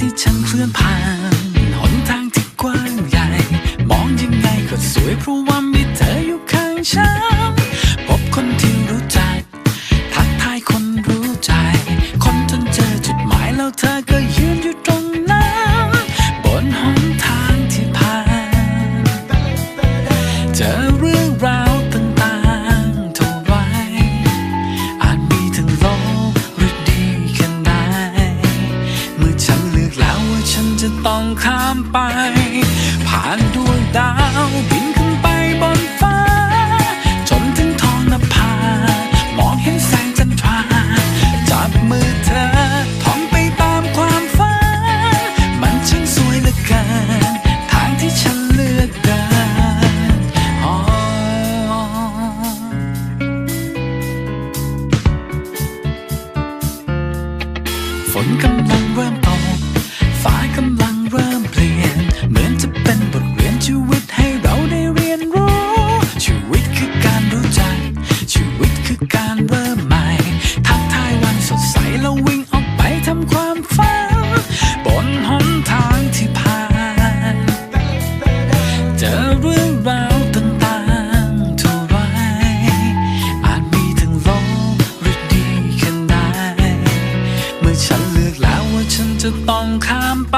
ที่ฉันเคลื่อนผ่านหนทางที่กว้างใหญ่ มองยังไงก็สวยเพราะว่ามีเธออยู่ข้างฉัน จะต้องข้ามไป ผ่านดวงดาวบินขึ้นไปบนฟ้า จนถึงท้องนภามองเห็นแสงจันทรา จับมือเธอท่องไปตามความฝันมันช่างสวยเหลือเกิน ทางที่ฉันเลือกเดินอ๋อฝนกำลังเริ่มตก ฟ้ากำลังเริ่มเปลี่ยน เหมือนจะเป็นบทเรียนชีวิต จะต้องข้ามไป